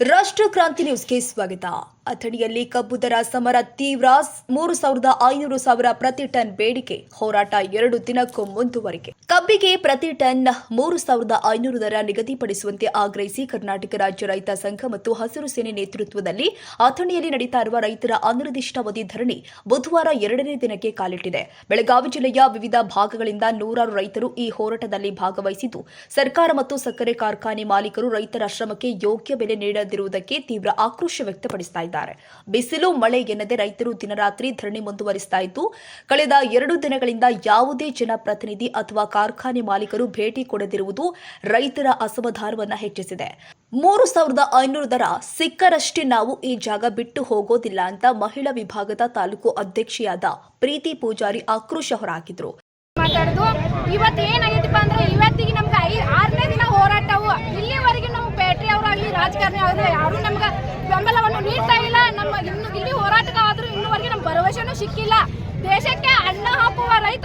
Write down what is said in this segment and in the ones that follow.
ರಾಷ್ಟ್ರ ಕ್ರಾಂತಿ ನ್ಯೂಸ್ಗೆ ಸ್ವಾಗತ. ಅಥಣಿಯಲ್ಲಿ ಕಬ್ಬು ದರ ಸಮರ ತೀವ್ರ. ಮೂರು ಸಾವಿರದ ಐನೂರು ಸಾವಿರ ಪ್ರತಿ ಟನ್ ಬೇಡಿಕೆ. ಹೋರಾಟ ಎರಡು ದಿನಕ್ಕೂ ಮುಂದುವರಿಕೆ. ಕಬ್ಬಿಗೆ ಪ್ರತಿ ಟನ್ ಮೂರು ಸಾವಿರದ ಐನೂರು ದರ ನಿಗದಿಪಡಿಸುವಂತೆ ಆಗ್ರಹಿಸಿ ಕರ್ನಾಟಕ ರಾಜ್ಯ ರೈತ ಸಂಘ ಮತ್ತು ಹಸಿರು ಸೇನೆ ನೇತೃತ್ವದಲ್ಲಿ ಅಥಣಿಯಲ್ಲಿ ನಡೀತಾ ಇರುವ ರೈತರ ಅನಿರ್ದಿಷ್ಟಾವಧಿ ಧರಣಿ ಬುಧವಾರ ಎರಡನೇ ದಿನಕ್ಕೆ ಕಾಲಿಟ್ಟಿದೆ. ಬೆಳಗಾವಿ ಜಿಲ್ಲೆಯ ವಿವಿಧ ಭಾಗಗಳಿಂದ ನೂರಾರು ರೈತರು ಈ ಹೋರಾಟದಲ್ಲಿ ಭಾಗವಹಿಸಿದ್ದು, ಸರ್ಕಾರ ಮತ್ತು ಸಕ್ಕರೆ ಕಾರ್ಖಾನೆ ಮಾಲೀಕರು ರೈತರ ಶ್ರಮಕ್ಕೆ ಯೋಗ್ಯ ಬೆಲೆ ನೀಡದಿರುವುದಕ್ಕೆ ತೀವ್ರ ಆಕ್ರೋಶ ವ್ಯಕ್ತಪಡಿಸ್ತಾ ಇದ್ದಾರೆ ಬಿಸಿಲು, ಮಳೆ ಎನ್ನದೆ ರೈತರು ದಿನರಾತ್ರಿ ಧರಣಿ ಮುಂದುವರಿಸ್ತಾ ಇದ್ದು, ಕಳೆದ ಎರಡು ದಿನಗಳಿಂದ ಯಾವುದೇ ಜನಪ್ರತಿನಿಧಿ ಅಥವಾ ಕಾರ್ಖಾನೆ ಮಾಲೀಕರು ಭೇಟಿ ಕೊಡದಿರುವುದು ರೈತರ ಅಸಮಾಧಾನವನ್ನು ಹೆಚ್ಚಿಸಿದೆ. ಮೂರು ಸಾವಿರದ ಐನೂರು ದರ ಸಿಕ್ಕರಷ್ಟೇ ನಾವು ಈ ಜಾಗ ಬಿಟ್ಟು ಹೋಗೋದಿಲ್ಲ ಅಂತ ಮಹಿಳಾ ವಿಭಾಗದ ತಾಲೂಕು ಅಧ್ಯಕ್ಷೆಯಾದ ಪ್ರೀತಿ ಪೂಜಾರಿ ಆಕ್ರೋಶ ಹೊರಹಾಕಿದ್ರು. ಮಾತಾಡುದು. ಇವತ್ತು ಏನಾಗಿತ್ತಪ್ಪ ಅಂದ್ರೆ ಇವತ್ತಿಗೆ ನಮ್ಗೆ ಐ ಆರನೇ ದಿನ ಹೋರಾಟವು ಇಲ್ಲಿವರೆಗೆ ನಾವು ಬ್ಯಾಟ್ರಿ ಅವರಾಗಲಿ ರಾಜಕಾರಣಿ ಆಗಲಿ ಯಾರು ನಮ್ಗೆ ಬೆಂಬಲವನ್ನು ನೀಡ್ತಾ ಇಲ್ಲ ನಮ್ಮ ಇನ್ನು ಇಲ್ಲಿ ಹೋರಾಟಕ್ಕಾದ್ರೂ ಇನ್ನುವರೆಗೆ ನಮ್ಮ ಭರವಸೆನೂ ಸಿಕ್ಕಿಲ್ಲ ದೇಶಕ್ಕೆ ಅನ್ನ ಹಾಕುವ ರೈತ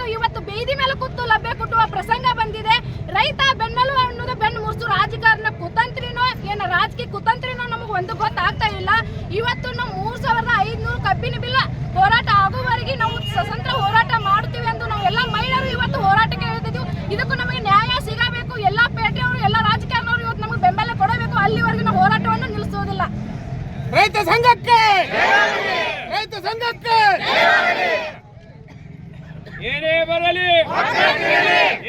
ಬೀದಿ ಮೇಲೆ ಕೂತು ಲಭ್ಯ ಕೊಟ್ಟುವ ಪ್ರಸಂಗ ಬಂದಿದೆ. ರೈತ ಬೆನ್ನಲು ಅನ್ನೋದು ಬೆನ್ನು ಮುರಿಸು. ರಾಜಕಾರಣ ಕುತಂತ್ರಿನೋ, ಏನು ರಾಜಕೀಯ ಕುತಂತ್ರಿನೋ ನಮಗೆ ಒಂದು ಗೊತ್ತಾಗ್ತಾ ಇಲ್ಲ. ಇವತ್ತು ನಾವು ಮೂರ್ ಸಾವಿರದ ಐದ್ನೂರು ಕಬ್ಬಿನ ಬಿಲ್ಲ ಹೋರಾಟ ಆಗುವವರೆಗೆ ನಾವು ಸ್ವತಂತ್ರ ಹೋರಾಟ ಮಾಡ್ತೀವಿ ಎಂದು ನಾವು ಎಲ್ಲ ಮಹಿಳೆಯರು ಇವತ್ತು ಹೋರಾಟಕ್ಕೆ ಹೇಳ್ತಿದ್ವಿ. ಇದಕ್ಕೂ ನಮಗೆ ನ್ಯಾಯ ಸಿಗಬೇಕು. ಎಲ್ಲ ಪೇಟೆಯವರು, ಎಲ್ಲ ರಾಜಕಾರಣವರು ಇವತ್ತು ನಮಗೆ ಬೆಂಬಲ ಕೊಡಬೇಕು. ಅಲ್ಲಿವರೆಗೂ ನಾವು ಹೋರಾಟವನ್ನು ನಿಲ್ಲಿಸುವುದಿಲ್ಲ. ರೈತ ಸಂಘಕ್ಕೆ ರೈತ ಸಂಘಕ್ಕೆ ಏನೇ ಬರಲಿ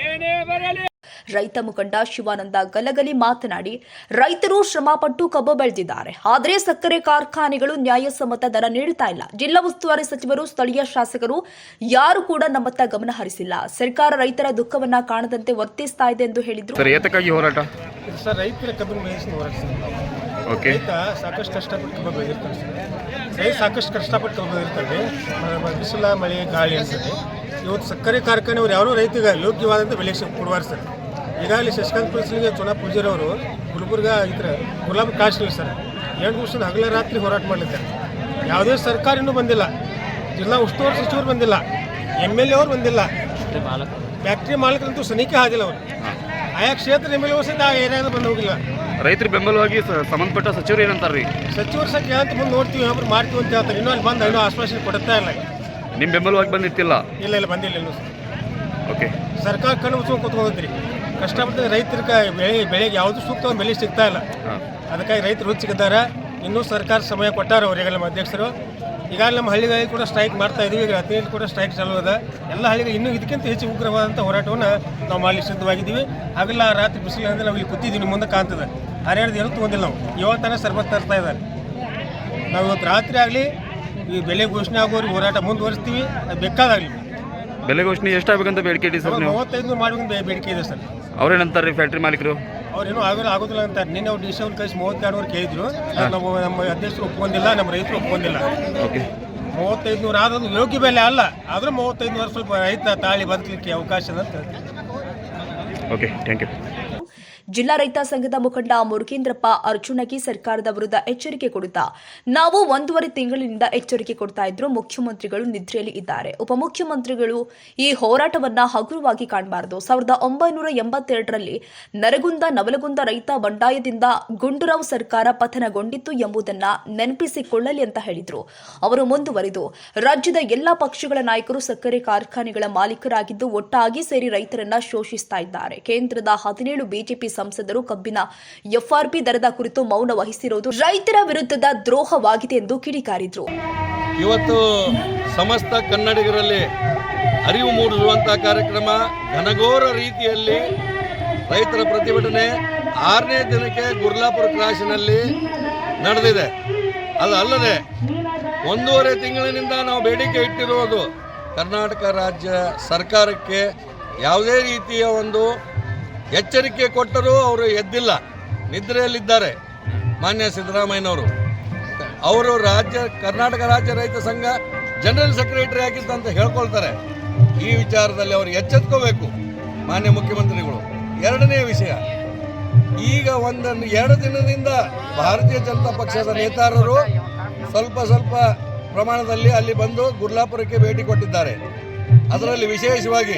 ಏನೇ ಬರಲಿ ರೈತ ಮುಖಂಡ ಶಿವಾನಂದ ಗಲಗಲಿ ಮಾತನಾಡಿ ರೈತರು ಶ್ರಮಪಟ್ಟು ಕಬ್ಬು ಬೆಳೆದಿದ್ದಾರೆ. ಆದರೆ ಸಕ್ಕರೆ ಕಾರ್ಖಾನೆಗಳು ನ್ಯಾಯಸಮ್ಮತ ದರ ನೀಡುತ್ತಾ ಇಲ್ಲ. ಜಿಲ್ಲಾ ಉಸ್ತುವಾರಿ ಸಚಿವರು ಸ್ಥಳೀಯ ಶಾಸಕರು ಯಾರು ಕೂಡ ನಮ್ಮತ್ತ ಗಮನ ಹರಿಸಿಲ್ಲ. ಸರ್ಕಾರ ರೈತರ ದುಃಖವನ್ನ ಕಾಣದಂತೆ ವರ್ತಿಸ್ತಾ ಇದೆ ಎಂದು ಹೇಳಿದ್ರು. ಹೋರಾಟ? ಸರ್ ರೈತರ ಕಬ್ಬಿನ ಮೇಯಿಸಿ ಹೋರಾಟ ಓಕೆ. ರೈತ ಸಾಕಷ್ಟು ಕಷ್ಟಪಟ್ಟು ಕಬ್ಬು ಬೆಳೆದಿರ್ತಾರೆ ಸರ್. ರೈತ ಸಾಕಷ್ಟು ಕಷ್ಟಪಟ್ಟು ಕಬ್ಬು ಬೆಳೆದಿರ್ತಾರೆ ಮ- ಮ- ಬಿಸಿಲ ಮಳೆ ಗಾಳಿ ಅನ್ಸುತ್ತೆ ಇವತ್ತು ಸಕ್ಕರೆ ಕಾರ್ಖಾನೆಯವರು ಯಾರು ರೈತಗೆ ಯೋಗ್ಯವಾದಂಥ ಬೆಲೆ ಕೊಡುವಾರ ಸರ್. ಈಗಾಗಲೇ ಶಶಿಕಾಂತ್ ಪುಲಿಸ್ಲಿಗೆ ಚುನಾ ಪೂಜಾರವರು ಗುಲ್ಬುರ್ಗ ಇದ್ರೆ ಗುಲಾಬ್ ಕಾಶ್ಮೀರ್ ಸರ್. ಎಂಟು ವರ್ಷದ ಹಗಲ ರಾತ್ರಿ ಹೋರಾಟ ಮಾಡಲಿದ್ದಾರೆ ಯಾವುದೇ ಸರ್ಕಾರ ಇನ್ನೂ ಬಂದಿಲ್ಲ. ಜಿಲ್ಲಾ ಉಸ್ತುವಾರಿ ಸಚಿವರು ಬಂದಿಲ್ಲ. ಎಂ ಎಲ್ ಎ ಅವರು ಬಂದಿಲ್ಲ. ಫ್ಯಾಕ್ಟ್ರಿ ಮಾಲೀಕರಂತೂ ಸನಿಖೆ ಆಗಿಲ್ಲ ಅವರು. ಆಯಾ ಕ್ಷೇತ್ರ ಎಂ ಎಲ್ ಎ ಸಹಿತ ಆ ಏರಿಯಾದ ಬಂದು ಹೋಗಿಲ್ಲ. ರೈತರ ಬೆಂಬಲವಾಗಿ ಸಂಬಂಧಪಟ್ಟ ಸಚಿವರು ಏನಂತಾರ್ರಿ? ಸಚಿವರು ಸಹ ಕೇಳಂತ ಮುಂದೆ ನೋಡ್ತೀವಿ ಒಬ್ರು ಮಾಡ್ತೀವಿ ಅಂತ ಹೇಳ್ತಾರೆ. ಇನ್ನೂ ಅಲ್ಲಿ ಬಂದು ಇನ್ನೂ ಆಶ್ವಾಸನೆ ಕೊಡುತ್ತಾ ಇಲ್ಲ. ನಿಮ್ಮ ಬೆಂಬಲವಾಗಿ ಬಂದಿತ್ತಿಲ್ಲ? ಇಲ್ಲ ಇಲ್ಲ ಬಂದಿಲ್ಲ ಇನ್ನೂ ಸರ್ ಓಕೆ ಸರ್ಕಾರ ಕಣ್ಣು ಮುಚ್ಕೊಂಡು ಕೂತ್ಕೊಂಡ್ರಿ ಕಷ್ಟಪಟ್ಟು ರೈತರಿಗೆ ಬೆಳೆ ಬೆಳೆಗೆ ಯಾವುದು ಸೂಕ್ತ ಬೆಲೆ ಸಿಗ್ತಾ ಇಲ್ಲ. ಅದಕ್ಕಾಗಿ ರೈತರು ಹುಚ್ಚಿಗಿದ್ದಾರೆ ಇನ್ನೂ ಸರ್ಕಾರ ಸಮಯ ಕೊಟ್ಟಾರ ಅವರಿಗೆ ನಮ್ಮ ಅಧ್ಯಕ್ಷರು. ಈಗಾಗಲೇ ನಮ್ಮ ಹಳ್ಳಿಗಳಲ್ಲಿ ಕೂಡ ಸ್ಟ್ರೈಕ್ ಮಾಡ್ತಾ ಇದೀವಿ ಈಗ ಹದಿನೈದು ಕೂಡ ಸ್ಟ್ರೈಕ್ ಚಾಲೂ ಅದ. ಎಲ್ಲ ಹಳ್ಳಿಗಳು ಇನ್ನೂ ಇದಕ್ಕಿಂತ ಹೆಚ್ಚು ಉಗ್ರವಾದಂಥ ಹೋರಾಟವನ್ನು ನಾವು ಮಾಡಲಿಕ್ಕೆ ಸಿದ್ಧವಾಗಿದ್ದೀವಿ. ಆಗಲ್ಲ ರಾತ್ರಿ ಬಿಸಿಲು ಅಂದ್ರೆ ನಾವು ಇಲ್ಲಿ ಕೂತಿದ್ದೀವಿ. ನಿಮ್ಮ ಮುಂದೆ ಕಾಣ್ತದೆ. ಹರಿಯಾಣದ ಏನೂ ತೊಗೊಂಡಿಲ್ಲ ನಾವು. ಇವತ್ತನೇ ಸರ್ಬತ್ ತರ್ತಾ ಇದ್ದಾರೆ. ನಾವು ಇವತ್ತು ರಾತ್ರಿ ಆಗಲಿ ಈ ಬೆಲೆ ಘೋಷಣೆ ಆಗೋರಿಗೆ ಹೋರಾಟ ಮುಂದುವರಿಸ್ತೀವಿ. ಅದು ಬೇಕಾದಾಗಲಿ. ಬೆಲೆ ಘೋಷಣೆ ಎಷ್ಟಾಗಬೇಕಂತ ಬೇಡಿಕೆ ಇಡಿ ಸರ್ ನೀವು? ಮೂವತ್ತೈದು ಮಾಡ್ಬೇಕಂತ ಬೇಡಿಕೆ ಇದೆ ಸರ್. ಅವ್ರೇನಂತಾರ್ರಿ ಫ್ಯಾಕ್ಟ್ರಿ ಮಾಲೀಕರು? ಅವ್ರೇನು ಆಗೋಲ್ಲ ಆಗೋದಿಲ್ಲ ಅಂತಾರೆ ನಿನ್ನೆ ಅವ್ರು ಡಿ ಸಿ ಅವ್ರ ಕಳಿಸಿ ಮೂವತ್ತೆರಡುವರೆ ಕೇಳಿದ್ರು ನಮ್ಮ ನಮ್ಮ ಅಧ್ಯಕ್ಷರು ಒಪ್ಕೊಂಡಿಲ್ಲ ನಮ್ಮ ರೈತರು ಒಪ್ಕೊಂಡಿಲ್ಲ. ಓಕೆ. ಮೂವತ್ತೈದು ನೂರು ಆದ್ರೂ ಯೋಗ್ಯ ಬೆಲೆ ಅಲ್ಲ. ಆದರೂ ಮೂವತ್ತೈದು ನೂರು ಸ್ವಲ್ಪ ರೈತ ತಾಳಿ ಬದುಕಲಿಕ್ಕೆ ಅವಕಾಶ ಇದೆ ಅಂತ. ಓಕೆ ಥ್ಯಾಂಕ್ ಯು ಜಿಲ್ಲಾ ರೈತ ಸಂಘದ ಮುಖಂಡ ಮುರುಗೇಂದ್ರಪ್ಪ ಅರ್ಜುನಗಿ ಸರ್ಕಾರದ ವಿರುದ್ಧ ಎಚ್ಚರಿಕೆ ಕೊಡುತ್ತಾ ನಾವು ಒಂದೂವರೆ ತಿಂಗಳಿನಿಂದ ಎಚ್ಚರಿಕೆ ಕೊಡ್ತಾ ಇದ್ರು ಮುಖ್ಯಮಂತ್ರಿಗಳು ನಿದ್ರೆಯಲ್ಲಿ ಇದ್ದಾರೆ. ಉಪಮುಖ್ಯಮಂತ್ರಿಗಳು ಈ ಹೋರಾಟವನ್ನ ಹಗುರವಾಗಿ ಕಾಣಬಾರದು. ಸಾವಿರದ ಒಂಬೈನೂರ ಎಂಬತ್ತೆರಡರಲ್ಲಿ ನರಗುಂದ ನವಲಗುಂದ ರೈತ ಬಂಡಾಯದಿಂದ ಗುಂಡೂರಾವ್ ಸರ್ಕಾರ ಪತನಗೊಂಡಿತ್ತು ಎಂಬುದನ್ನ ನೆನಪಿಸಿಕೊಳ್ಳಲಿ ಅಂತ ಹೇಳಿದ್ರು. ಅವರು ಮುಂದುವರೆದು. ರಾಜ್ಯದ ಎಲ್ಲಾ ಪಕ್ಷಗಳ ನಾಯಕರು ಸಕ್ಕರೆ ಕಾರ್ಖಾನೆಗಳ ಮಾಲೀಕರಾಗಿದ್ದು ಒಟ್ಟಾಗಿ ಸೇರಿ ರೈತರನ್ನ ಶೋಷಿಸ್ತಾ ಇದ್ದಾರೆ. ಕೇಂದ್ರದ ಹದಿನೇಳು ಬಿಜೆಪಿ ಸಂಸದರು ಕಬ್ಬಿನ ಎಫ್ಆರ್ಪಿ ದರದ ಕುರಿತು ಮೌನ ವಹಿಸಿರುವುದು ರೈತರ ವಿರುದ್ಧದ ದ್ರೋಹವಾಗಿದೆ ಎಂದು ಕಿಡಿಕಾರಿದ್ರು. ಇವತ್ತು ಸಮಸ್ತ ಕನ್ನಡಿಗರಲ್ಲಿ ಅರಿವು ಮೂಡಿಸುವಂತಹ ಕಾರ್ಯಕ್ರಮ ಘನಘೋರ ರೀತಿಯಲ್ಲಿ ರೈತರ ಪ್ರತಿಭಟನೆ ಆರನೇ ದಿನಕ್ಕೆ ಗುರ್ಲಾಪುರ ಕ್ರಾಸಿನಲ್ಲಿ ನಡೆದಿದೆ. ಅದು ಅಲ್ಲದೆ ಒಂದೂವರೆ ತಿಂಗಳಿನಿಂದ ನಾವು ಬೇಡಿಕೆ ಇಟ್ಟಿರುವುದು ಕರ್ನಾಟಕ ರಾಜ್ಯ ಸರ್ಕಾರಕ್ಕೆ ಯಾವುದೇ ರೀತಿಯ ಒಂದು ಎಚ್ಚರಿಕೆ ಕೊಟ್ಟರೂ ಅವರು ಎದ್ದಿಲ್ಲ. ನಿದ್ರೆಯಲ್ಲಿದ್ದಾರೆ. ಮಾನ್ಯ ಸಿದ್ದರಾಮಯ್ಯನವರು. ಅವರು ರಾಜ್ಯ, ಕರ್ನಾಟಕ ರಾಜ್ಯ ರೈತ ಸಂಘ ಜನರಲ್ ಸೆಕ್ರೆಟರಿ ಆಗಿದ್ದಂತ ಹೇಳ್ಕೊಳ್ತಾರೆ. ಈ ವಿಚಾರದಲ್ಲಿ ಅವರು ಎಚ್ಚೆತ್ಕೋಬೇಕು. ಮಾನ್ಯ ಮುಖ್ಯಮಂತ್ರಿಗಳು, ಎರಡನೇ ವಿಷಯ. ಈಗ ಒಂದನ್ನು, ಎರಡು ದಿನದಿಂದ ಭಾರತೀಯ ಜನತಾ ಪಕ್ಷದ ನೇತಾರರು ಸ್ವಲ್ಪ ಸ್ವಲ್ಪ ಪ್ರಮಾಣದಲ್ಲಿ ಅಲ್ಲಿ ಬಂದು ಗುರ್ಲಾಪುರಕ್ಕೆ ಭೇಟಿ ಕೊಟ್ಟಿದ್ದಾರೆ. ಅದರಲ್ಲಿ ವಿಶೇಷವಾಗಿ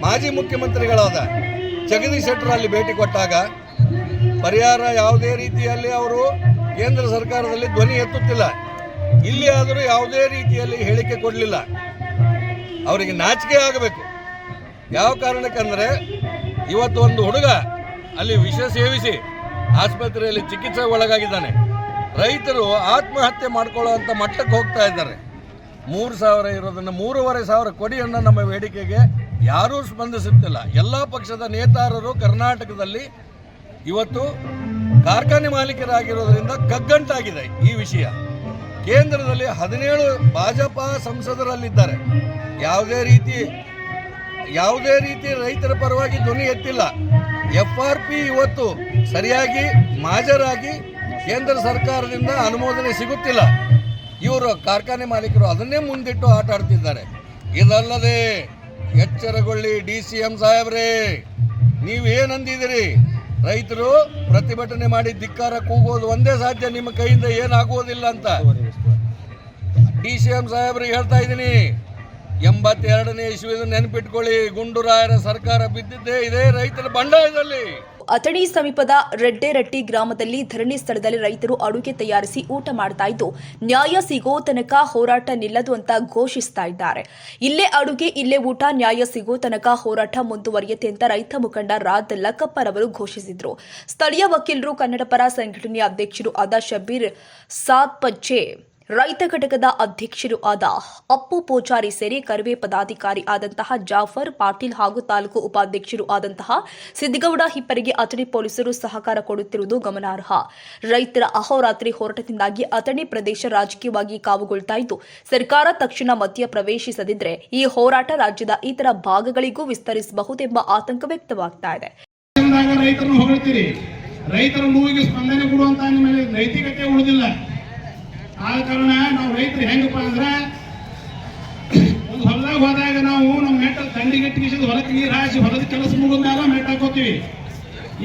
ಮಾಜಿ ಮುಖ್ಯಮಂತ್ರಿಗಳಾದ ಜಗದೀಶ್ ಶೆಟ್ಟರ್ ಅಲ್ಲಿ ಭೇಟಿ ಕೊಟ್ಟಾಗ ಪರಿಹಾರ ಯಾವುದೇ ರೀತಿಯಲ್ಲಿ ಅವರು ಕೇಂದ್ರ ಸರ್ಕಾರದಲ್ಲಿ ಧ್ವನಿ ಎತ್ತುತ್ತಿಲ್ಲ. ಇಲ್ಲಿ ಆದರೂ ಯಾವುದೇ ರೀತಿಯಲ್ಲಿ ಹೇಳಿಕೆ ಕೊಡಲಿಲ್ಲ. ಅವರಿಗೆ ನಾಚಿಕೆ ಆಗಬೇಕು. ಯಾವ ಕಾರಣಕ್ಕಂದರೆ ಇವತ್ತು ಒಂದು ಹುಡುಗ ಅಲ್ಲಿ ವಿಷ ಸೇವಿಸಿ ಆಸ್ಪತ್ರೆಯಲ್ಲಿ ಚಿಕಿತ್ಸೆ ಒಳಗಾಗಿದ್ದಾನೆ. ರೈತರು ಆತ್ಮಹತ್ಯೆ ಮಾಡ್ಕೊಳ್ಳೋವಂಥ ಮಟ್ಟಕ್ಕೆ ಹೋಗ್ತಾ ಇದ್ದಾರೆ. ಮೂರು ಸಾವಿರ ಇರೋದನ್ನು ಮೂರುವರೆ ಸಾವಿರ ಕೊಡಿಯನ್ನು ನಮ್ಮ ಬೇಡಿಕೆಗೆ ಯಾರೂ ಸ್ಪಂದಿಸುತ್ತಿಲ್ಲ. ಎಲ್ಲ ಪಕ್ಷದ ನೇತಾರರು ಕರ್ನಾಟಕದಲ್ಲಿ ಇವತ್ತು ಕಾರ್ಖಾನೆ ಮಾಲೀಕರಾಗಿರೋದ್ರಿಂದ ಕಗ್ಗಂಟಾಗಿದೆ ಈ ವಿಷಯ. ಕೇಂದ್ರದಲ್ಲಿ ಹದಿನೇಳು ಭಾಜಪ ಸಂಸದರಲ್ಲಿದ್ದಾರೆ. ಯಾವುದೇ ರೀತಿ ಯಾವುದೇ ರೀತಿ ರೈತರ ಪರವಾಗಿ ಧ್ವನಿ ಎತ್ತಿಲ್ಲ. ಎಫ್ ಆರ್ ಪಿ ಇವತ್ತು ಸರಿಯಾಗಿ ಮಾಜರಾಗಿ ಕೇಂದ್ರ ಸರ್ಕಾರದಿಂದ ಅನುಮೋದನೆ ಸಿಗುತ್ತಿಲ್ಲ. ಇವರು ಕಾರ್ಖಾನೆ ಮಾಲೀಕರು ಅದನ್ನೇ ಮುಂದಿಟ್ಟು ಆಟ ಆಡ್ತಿದ್ದಾರೆ ಇದಲ್ಲದೆ ಎಚ್ಚರಗೊಳ್ಳಿ ಡಿ ಸಿ ಎಂ ಸಾಹೇಬ್ರೇ. ನೀವೇನಂದಿದ್ದೀರಿ? ರೈತರು ಪ್ರತಿಭಟನೆ ಮಾಡಿ ಧಿಕ್ಕಾರ ಕೂಗೋದು ಒಂದೇ ಸಾಧ್ಯ, ನಿಮ್ಮ ಕೈಯಿಂದ ಏನಾಗುವುದಿಲ್ಲ ಅಂತ. ಡಿ ಸಿ ಎಂ ಸಾಹೇಬ್ರಿಗೆ ಹೇಳ್ತಾ ಇದ್ದೀನಿ. ಎಂಬತ್ತೆರಡನೇ ಇಸ್ವಿದ ನೆನಪಿಟ್ಕೊಳ್ಳಿ. ಗುಂಡೂರಾಯರ ಸರ್ಕಾರ ಬಿದ್ದಿದ್ದೇ ಇದೇ ರೈತರ ಬಂಡಾಯದಲ್ಲಿ. ಅಥಣಿ ಸಮೀಪದ ರೆಡ್ಡೆರಟ್ಟಿ ಗ್ರಾಮದಲ್ಲಿ ಧರಣಿ ಸ್ಥಳದಲ್ಲಿ ರೈತರು ಅಡುಗೆ ತಯಾರಿಸಿ ಊಟ ಮಾಡ್ತಾ ಇದ್ದು, ನ್ಯಾಯ ಸಿಗೋ ತನಕ ಹೋರಾಟ ನಿಲ್ಲದು ಅಂತ ಘೋಷಿಸ್ತಾ ಇದ್ದಾರೆ. ಇಲ್ಲೇ ಅಡುಗೆ, ಇಲ್ಲೇ ಊಟ, ನ್ಯಾಯ ಸಿಗೋ ತನಕ ಹೋರಾಟ ಮುಂದುವರಿಯುತ್ತೆ ಅಂತ ರೈತ ಮುಖಂಡ ರಾದ್ ಲಕ್ಕಪ್ಪರವರು ಘೋಷಿಸಿದ್ರು. ಸ್ಥಳೀಯ ವಕೀಲರು ಕನ್ನಡ ಪರ ಸಂಘಟನೆಯ ಅಧ್ಯಕ್ಷರು ಅದಾ ಶಬೀರ್ ಸಾತ್ಪಜ್ಜೆ ರೈತ ಘಟಕದ ಅಧ್ಯಕ್ಷರು ಆದ ಅಪ್ಪು ಪೂಜಾರಿ ಸೇರಿ ಕರ್ವೆ ಪದಾಧಿಕಾರಿ ಆದಂತಹ ಜಾಫರ್ ಪಾಟೀಲ್ ಹಾಗೂ ತಾಲೂಕು ಉಪಾಧ್ಯಕ್ಷರು ಆದಂತಹ ಸಿದ್ದಗೌಡ ಹಿಪ್ಪರಿಗೆ ಅಥಣಿ ಪೊಲೀಸರು ಸಹಕಾರ ಕೊಡುತ್ತಿರುವುದು ಗಮನಾರ್ಹ. ರೈತರ ಅಹೋರಾತ್ರಿ ಹೋರಾಟದಿಂದಾಗಿ ಅಥಣಿ ಪ್ರದೇಶ ರಾಜಕೀಯವಾಗಿ ಕಾವುಗೊಳ್ತಾ ಇದ್ದು, ಸರ್ಕಾರ ತಕ್ಷಣ ಮಧ್ಯ ಪ್ರವೇಶಿಸದಿದ್ದರೆ ಈ ಹೋರಾಟ ರಾಜ್ಯದ ಇತರ ಭಾಗಗಳಿಗೂ ವಿಸ್ತರಿಸಬಹುದೆಂಬ ಆತಂಕ ವ್ಯಕ್ತವಾಗ್ತಾ ಇದೆ. ರೈತರ ನೋವಿಗೆ ಸ್ಪಂದನೆ ಕೊಡುವಂತ ನಿಮ್ಮಲ್ಲಿ ನೈತಿಕತೆ ಉಳಿದಿಲ್ಲ. ಆದ ಕಾರಣ ನಾವು ರೈತರು ಹೆಂಗಪ್ಪ ಅಂದ್ರೆ ಒಂದು ಹೊಲದಾಗ ಹೋದಾಗ ನಾವು ನಮ್ಮ ಮೆಟ್ಟ ತಂಡಿಗೆ ಇಟ್ಟಿಗೆ ಹೊಲಕ್ಕೆ ನೀರು ಹಾಸಿ ಹೊಲದ ಕೆಲಸ ಮುಗಿದ ಮೇಲೆ ಮೆಟ್ ಹಾಕೋತೀವಿ.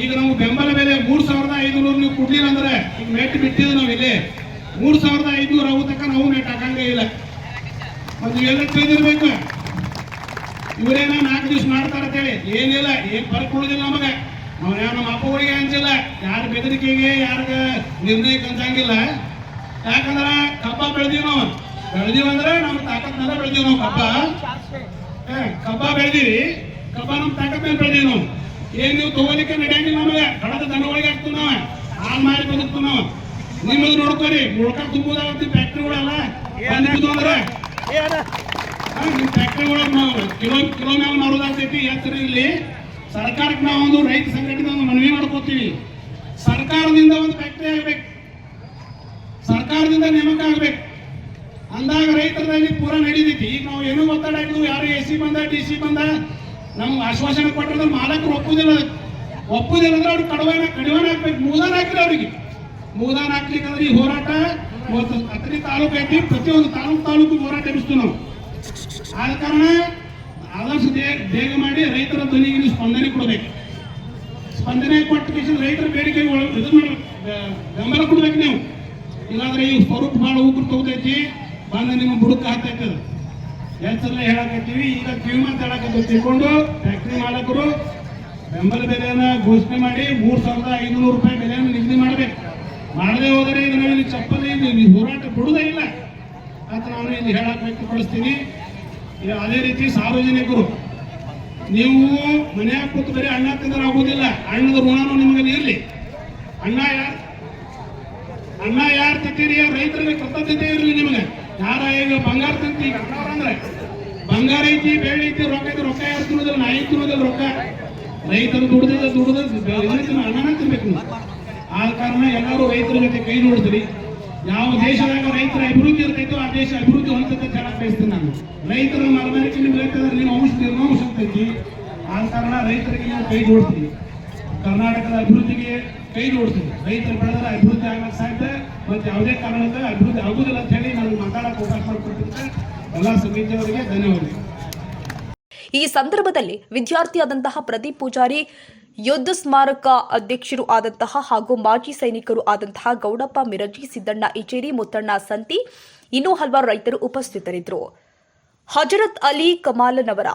ಈಗ ನಾವು ಬೆಂಬಲ ಬೆಲೆ ಮೂರು ಸಾವಿರದ ಐದುನೂರು ನೀವು ಕೊಡ್ಲಿಲ್ಲ ಅಂದ್ರೆ ಈಗ ಮೆಟ್ ಬಿಟ್ಟಿದ್ದು ನಾವು ಇಲ್ಲಿ. ಮೂರ್ ಸಾವಿರದ ಐದುನೂರು ಅವು ತಕ್ಕ ನಾವು ಮೆಟ್ ಹಾಕಂಗೇ ಇಲ್ಲ. ಒಂದು ಎಲ್ಲ ತಿಳಿದಿರ್ಬೇಕು ಇವರೇನ ನಾಲ್ಕು ದಿವಸ ಮಾಡ್ತಾರ ಅಂತೇಳಿ ಏನಿಲ್ಲ, ಏನ್ ಬರ್ಕೊಳ್ಳೋದಿಲ್ಲ ನಮಗೆ. ನಾವು ನಮ್ಮ ಅಪ್ಪಗಳಿಗೆ ಅಂಜಿಲ್ಲ. ಯಾರ ಬೆದರಿಕೆಗೆ, ಯಾರಿಗ ನಿರ್ಣಯಕ್ಕೆ ಅಂಜಂಗಿಲ್ಲ. ಯಾಕಂದ್ರ ಕಬ್ಬ ಬೆಳೆದೀವಿ ನಾವು ಬೆಳೆದೀವಂದ್ರೆ ನಮ್ಮ ತಾಕತ್ ಮೇಲೆ ಬೆಳೆದೀವಿ ನಾವು ಕಬ್ಬ. ಕಬ್ಬ ಬೆಳೆದೀವಿ ಕಬ್ಬ ನಮ್ಮ ತಾಕತ್ ಮೇಲೆ ಬೆಳೆದೀವಿ ನಾವು ಏನ್ ನೀವು ತಗೋಲಿಕ್ಕೆ ನಡೆಯಂಗಿಲ್ಲ ನಮಗೆ. ಕಡದ ದನಗಳಿಗೆ ಹಾಕ್ತು ನಾವ. ಹಾಲ್ ಮಾಡಿ ಬದುಕ್ತು ನಾವು. ನಿಮ್ಮದು ನೋಡ್ಕೋರಿ, ಮುಳ್ಕ ತುಂಬುದಾಗತ್ತಿ ಫ್ಯಾಕ್ಟ್ರಿಗಳೆಲ್ಲ ಅಂದ್ರೆ. ನಿಮ್ ಫ್ಯಾಕ್ಟ್ರಿ ಒಳಗೆ ನಾವು ಕಿಲೋ ಕಿಲೋ ಮೇಲೆ ಮಾಡೋದಾಗ್ತೈತಿ ಎತ್ತರ ಇಲ್ಲಿ. ಸರ್ಕಾರಕ್ಕೆ ನಾವು ಒಂದು ರೈತ ಸಂಘಟನೆ ಮನವಿ ಮಾಡ್ಕೋತೀವಿ. ಸರ್ಕಾರದಿಂದ ಒಂದು ಫ್ಯಾಕ್ಟ್ರಿ ಆಗ್ಬೇಕು. ಸರ್ಕಾರದಿಂದ ನೇಮಕ ಆಗ್ಬೇಕು. ಅಂದಾಗ ರೈತರಲ್ಲಿ ಪೂರ ನಡೀತೈತಿ. ಈಗ ನಾವು ಏನೂ ಒತ್ತಡ ಹಾಕಿದ್ವು ಯಾರು ಎ ಸಿ ಬಂದ, ಡಿ ಸಿ ಬಂದ ನಮ್ಗೆ ಆಶ್ವಾಸನೆ ಕೊಟ್ಟರೆ ಮಾಲಕರು ಒಪ್ಪುದಿಲ್ಲ. ಒಪ್ಪುದಿಲ್ಲ ಅಂದ್ರೆ ಅವ್ರಿಗೆ ಕಡಿವಾಣ ಕಡಿವಾಣ ಹಾಕ್ಬೇಕು. ಮೂದಾನ ಹಾಕಿರಿ ಅವ್ರಿಗೆ. ಮೂದಾನ ಹಾಕ್ಲಿಕ್ಕಂದ್ರೆ ಈ ಹೋರಾಟ ಇವತ್ತು ಅತ್ರಿ ತಾಲೂಕು ಐತಿ. ಪ್ರತಿಯೊಂದು ತಾಲೂಕು ತಾಲೂಕು ಹೋರಾಟ ಎಬ್ಬಿಸ್ತೀವಿ ನಾವು. ಆದ ಕಾರಣ ಆದಷ್ಟು ಬೇಗ ಮಾಡಿ ರೈತರ ಧ್ವನಿಗೆ ಸ್ಪಂದನೆ ಕೊಡಬೇಕು. ಸ್ಪಂದನೆ ಕೊಟ್ಟ ರೈತರ ಬೇಡಿಕೆ ಇದು ಮಾಡ್ಬೇಕು ಬೆಂಬಲ ಕೊಡ್ಬೇಕು ನೀವು. ಇಲ್ಲಾಂದ್ರೆ ಈ ಸ್ವರೂಪ ಭಾಳ ಉಗ್ರ ತಗೋತೈತಿ ಬಂದ ನಿಮ್ಮ ಬುಡಕ ಹಾಕ್ತೈತೆ ಅದು. ಹೆಸರಲ್ಲೇ ಹೇಳಕತ್ತೀವಿ, ಈಗ ಕಿವಿ ಹೇಳಕತ್ತೀವಿ ತಿಳ್ಕೊಂಡು ಫ್ಯಾಕ್ಟ್ರಿ ಮಾಲಕರು ಬೆಂಬಲ ಬೆಲೆಯನ್ನ ಘೋಷಣೆ ಮಾಡಿ ಮೂರ್ ಸಾವಿರದ ಐದುನೂರು ರೂಪಾಯಿ ಬೆಲೆಯನ್ನು ನಿಗದಿ ಮಾಡಬೇಕು. ಮಾಡದೆ ಹೋದರೆ ಇದರಲ್ಲಿ ಚಪ್ಪಲಿ ಹೋರಾಟ ಬಿಡುವುದೇ ಇಲ್ಲ. ಅಂತ ನಾನು ಇಲ್ಲಿ ಹೇಳಕ್ ವ್ಯಕ್ತಪಡಿಸ್ತೀನಿ. ಅದೇ ರೀತಿ ಸಾರ್ವಜನಿಕರು, ನೀವು ಮನೆಯಾಗ ಕೂತು ಬರೀ ಅಣ್ಣ ತಿಂದ್ರೆ ಆಗೋದಿಲ್ಲ. ಅಣ್ಣದ ಋಣನೂ ನಿಮಗೆ ಇರಲಿ. ಅಣ್ಣ ಅಣ್ಣ ಯಾರು ತಿಂತೀರಿ? ರೈತರಿಗೆ ಕೃತಜ್ಞತೆ ಇರಲಿ ನಿಮಗೆ. ಯಾರ ಈಗ ಬಂಗಾರ ತಿಂತಿ ಈಗ ಅಣ್ಣವ್ರ ಅಂದ್ರೆ. ಬಂಗಾರ ಐತಿ ಬೇಳೆ ಐತಿ, ರೊಕ್ಕ ಐತಿ, ರೊಕ್ಕ ಯಾರು ತಿನ್ನೋದಿಲ್ಲ? ನಾಯಿ ತಿನ್ನೋದಿಲ್ಲ ರೊಕ್ಕ. ರೈತರು ದುಡ್ದಿದ್ದ ದುಡ್ದ ಅಣ್ಣನ ತಿನ್ಬೇಕು ನೀವು. ಆದ ಕಾರಣ ಎಲ್ಲರೂ ರೈತರ ಜೊತೆ ಕೈ ನೋಡಿದ್ರಿ ಯಾವ ದೇಶದಾಗ ರೈತರ ಅಭಿವೃದ್ಧಿ ಇರ್ತೈತೋ ಆ ದೇಶ ಅಭಿವೃದ್ಧಿ ಹೊಂದತ್ತೆ ಹೇಳಕ್ ಬಯಸ್ತೀನಿ ನಾನು. ರೈತರ ಮರಮರಿಕೆ ನಿಮ್ಗೆ ರೈತರ ನಿಮ್ಮ ಅಂಶ ನಿರ್ಮಾಂಶ ಆ ಕಾರಣ ರೈತರಿಗೆ ನೀವು ಕೈ ಜೋಡಿಸ್ತೀವಿ ಕರ್ನಾಟಕದ ಅಭಿವೃದ್ಧಿಗೆ ಕೈ ನೋಡ್ತೀವಿ ರೈತರು ಬೆಳೆದ್ರೆ ಅಭಿವೃದ್ಧಿ ಆಗಕ್ಕೆ ಸಾಧ್ಯ. ಮತ್ತೆ ಯಾವುದೇ ಕಾರಣಕ್ಕೆ ಅಭಿವೃದ್ಧಿ ಆಗುದಿಲ್ಲ ಅಂತ ಹೇಳಿ ನಾನು ಮಾತಾಡಕ್ಕೆ ಅವಕಾಶ ಮಾಡಿಕೊಟ್ಟಿದ್ದೆ ಎಲ್ಲ ಸಮಿತಿಯವರಿಗೆ ಧನ್ಯವಾದಗಳು. ಈ ಸಂದರ್ಭದಲ್ಲಿ ವಿದ್ಯಾರ್ಥಿಯಾದಂತಹ ಪ್ರದೀಪ್ ಪೂಜಾರಿ ಯುದ್ಧ ಸ್ಮಾರಕ ಅಧ್ಯಕ್ಷರು ಆದಂತಹ ಹಾಗೂ ಮಾಜಿ ಸೈನಿಕರು ಆದಂತಹ ಗೌಡಪ್ಪ ಮಿರಜಿ, ಸಿದ್ದಣ್ಣ ಇಚೇರಿ, ಮುತ್ತಣ್ಣ ಸಂತಿ ಇನ್ನೂ ಹಲವಾರು ರೈತರು ಉಪಸ್ಥಿತರಿದ್ದರು. ಹಜರತ್ ಅಲಿ ಕಮಾಲನವರ